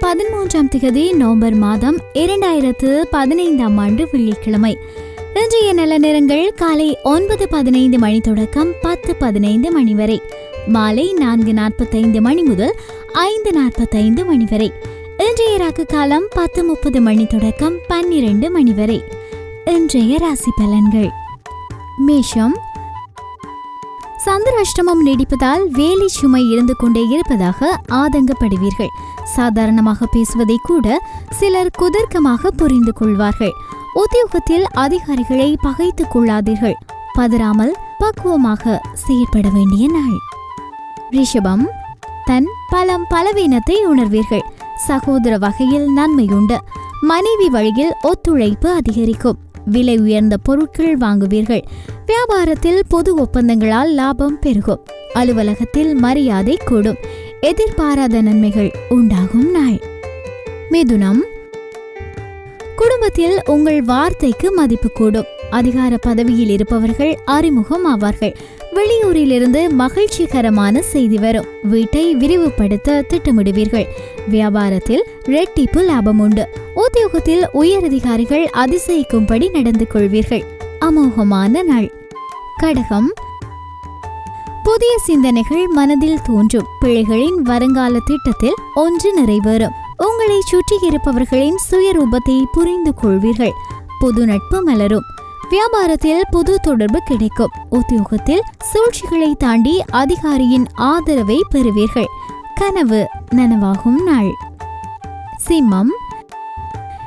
திகதி நவம்பர் மாதம் இரண்டாயிரத்து பதினைந்தாம் ஆண்டு வெள்ளிக்கிழமை. இன்றைய நல்ல நேரங்கள் காலை ஒன்பது பதினைந்து மணி தொடக்கம் பத்து பதினைந்து மணி வரை. மாலை நான்கு நாற்பத்தைந்து மணி முதல் ஐந்து நாற்பத்தைந்து மணி வரை. இன்றைய ராக்கு காலம் பத்து முப்பது மணி தொடக்கம் பன்னிரண்டு மணி வரை. இன்றைய ராசி பலன்கள். மேஷம் சந்திராஷ்டமம் நீடிப்பதால் வேலை சுமை இருந்து கொண்டே இருப்பதாக ஆதங்கப்படுவீர்கள். சாதாரணமாக பேசுவதை கூட சிலர் குதர்க்கமாக புரிந்து கொள்வார்கள். உத்தியோகத்தில் அதிகாரிகளை பகைத்துக் கொள்ளாதீர்கள். பதறாமல் பக்குவமாக செயற்பட வேண்டிய நாள். ரிஷபம் தன் பலம் பலவீனத்தை உணர்வீர்கள். சகோதர வகையில் நன்மையுண்டு. மனைவி வழியில் ஒத்துழைப்பு அதிகரிக்கும். விலை உயர்ந்த பொருட்கள் வாங்குவீர்கள். வியாபாரத்தில் பொது ஒப்பந்தங்களால் லாபம் பெருகும். அலுவலகத்தில் மரியாதை கூடும். எதிர்பாராத நன்மைகள் உண்டாகும் நாள். மிதுனம். குடும்பத்தில் உங்கள் வார்த்தைக்கு மதிப்பு கூடும். அதிகார பதவியில் இருப்பவர்கள் அறிமுகம் ஆவார்கள். வெளியூரிலிருந்து மகிழ்ச்சிகரமான செய்தி வரும். வீட்டை விரிவுபடுத்த திட்டமிடுவீர்கள். வியாபாரத்தில் ரெட்டிப்பு லாபம் உண்டு. உத்தியோகத்தில் உயரதிகாரிகள் அதிசயிக்கும்படி நடந்து கொள்வீர்கள். அமோகமான நாள். கடகம். புதிய சிந்தனைகள் மனதில் தோன்றும். பிள்ளைகளின் வருங்கால திட்டத்தில் ஒன்று நிறைவேறும். உங்களை சுற்றி இருப்பவர்களின் சுயரூபத்தை புரிந்து கொள்வீர்கள். புது நட்பு மலரும். வியாபாரத்தில் புது தொடர்பு கிடைக்கும். உத்தியோகத்தில் சூழ்ச்சிகளை தாண்டி அதிகாரியின் ஆதரவை பெறுவீர்கள். கனவு நனவாகும் நாள். சிம்மம்.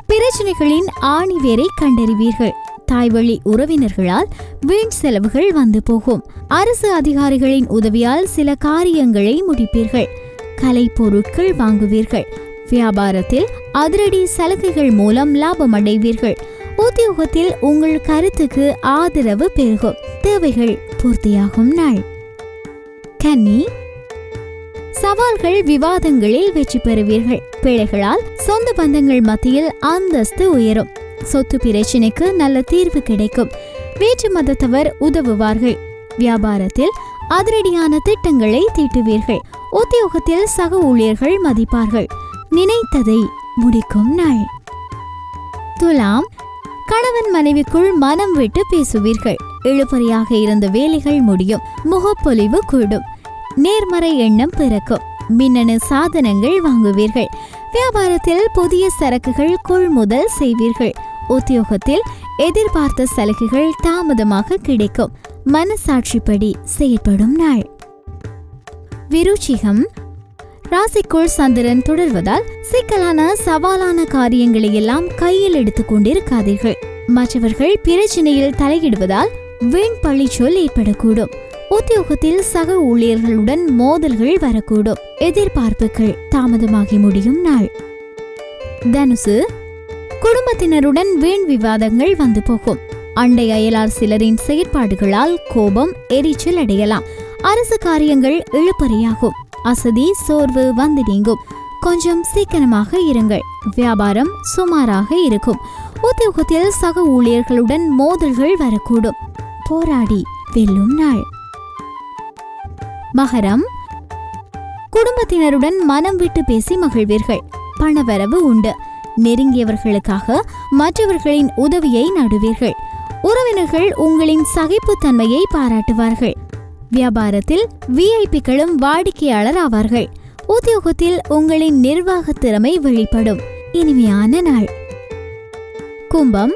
பிரச்சனைகளின் ஆணிவேரை கண்டறிவீர்கள். தாய்வழி உறவினர்களால் வீண் செலவுகள் வந்து போகும். அரசு அதிகாரிகளின் உதவியால் சில காரியங்களை முடிப்பீர்கள். கலை பொருட்கள் வாங்குவீர்கள். வியாபாரத்தில் அதிரடி சலுகைகள் மூலம் லாபம் அடைவீர்கள். உத்தியோகத்தில் உங்கள் கருத்துக்கு ஆதரவு பெருகும். தேவைகள் பூர்த்தியாகும் நாள். கன்னி. சவால்கள் விவாதங்களில் வெற்றி பெறுவீர்கள். பிழைகளால் சொந்த பந்தங்கள் மத்தியில் அந்தஸ்து உயரும். சொத்து பிரச்சனைக்கு நல்ல தீர்வு கிடைக்கும். வேற்று மதத்தவர் உதவுவார்கள். வியாபாரத்தில் அதிரடியான திட்டங்களை தீட்டுவீர்கள். உத்தியோகத்தில் சக ஊழியர்கள் மதிப்பார்கள். நினைத்ததை முடிக்கும் நாள். துலாம் கணவன் மனைவிக்குள் மனம் விட்டு பேசுவீர்கள். இழுபறியாக இருந்த வேலைகள் முடியும். முகப்பொலிவு கூடும். நேர்மறை எண்ணம் பிறக்கும். மின்னணு சாதனங்கள் வாங்குவீர்கள். வியாபாரத்தில் புதிய சரக்குகள் கொள்முதல் செய்வீர்கள். உத்தியோகத்தில் எதிர்பார்த்த சலுகைகள் தாமதமாக கிடைக்கும். மனசாட்சிப்படி செயல்படும் நாள். விருச்சிகம். ராசிக்குள் சந்திரன் தொடர்வதால் சிக்கலான சவாலான காரியங்களை எல்லாம் கையில் எடுத்துக் கொண்டிருக்காதீர்கள். மற்றவர்கள் பிரச்சனையில் தலையிடுவதால் வீண் பழிச்சொல் ஏற்படக்கூடும். உத்தியோகத்தில் சக ஊழியர்களுடன் மோதல்கள் வரக்கூடும். எதிர்பார்ப்புகள் தாமதமாகி முடியும் நாள். தனுசு குடும்பத்தினருடன் வீண் விவாதங்கள் வந்து போகும். அண்டை அயலார் சிலரின் செயற்பாடுகளால் கோபம் எரிச்சல் அடையலாம். அரசு காரியங்கள் இழுபறியாகும். அசதி சோர்வு வந்து நீங்கும். கொஞ்சம் சீக்கிரமாக இருங்கள். வியாபாரம் சுமாராக இருக்கும். உத்தியோகத்தில் சக ஊழியர்களுடன் மோதல்கள் வரக்கூடும். போராடி வெல்லும் நாள். மகரம். குடும்பத்தினருடன் மனம் விட்டு பேசி மகிழ்வீர்கள். பணவரவு உண்டு. நெருங்கியவர்களுக்காக மற்றவர்களின் உதவியை நாடுவீர்கள். உறவினர்கள் உங்களின் சகிப்புத்தன்மையை பாராட்டுவார்கள். வியாபாரத்தில் விஐபிக்களும் வாடிக்கையாளர் ஆவார்கள். உத்தியோகத்தில் உங்களின் நிர்வாக திறமை வெளிப்படும். இனிமையான நாள். கும்பம்.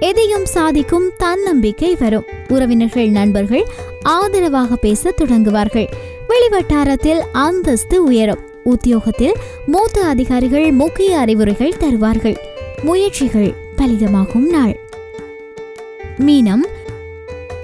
எதையும் சாதிக்கும் தன்னம்பிக்கை வரும். உறவினர்கள் நண்பர்கள் ஆதரவாக பேச தொடங்குவார்கள். வெளிவட்டாரத்தில் அந்தஸ்து உயரும். உத்தியோகத்தில் மூத்த அதிகாரிகள் முக்கிய அறிவுரைகள் தருவார்கள். முயற்சிகள் பலிதமாகும் நாள். மீனம்.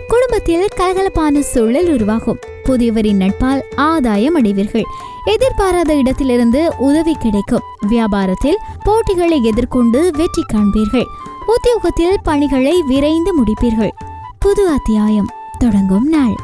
குடும்பத்தில் கலகலப்பான சூழல் உருவாகும். புதியவரின் நட்பால் ஆதாயம் அடைவீர்கள். எதிர்பாராத இடத்திலிருந்து உதவி கிடைக்கும். வியாபாரத்தில் போட்டிகளை எதிர்கொண்டு வெற்றி காண்பீர்கள். உத்தியோகத்தில் பணிகளை விரைந்து முடிப்பீர்கள். புது அத்தியாயம். தொடங்கும் நாள்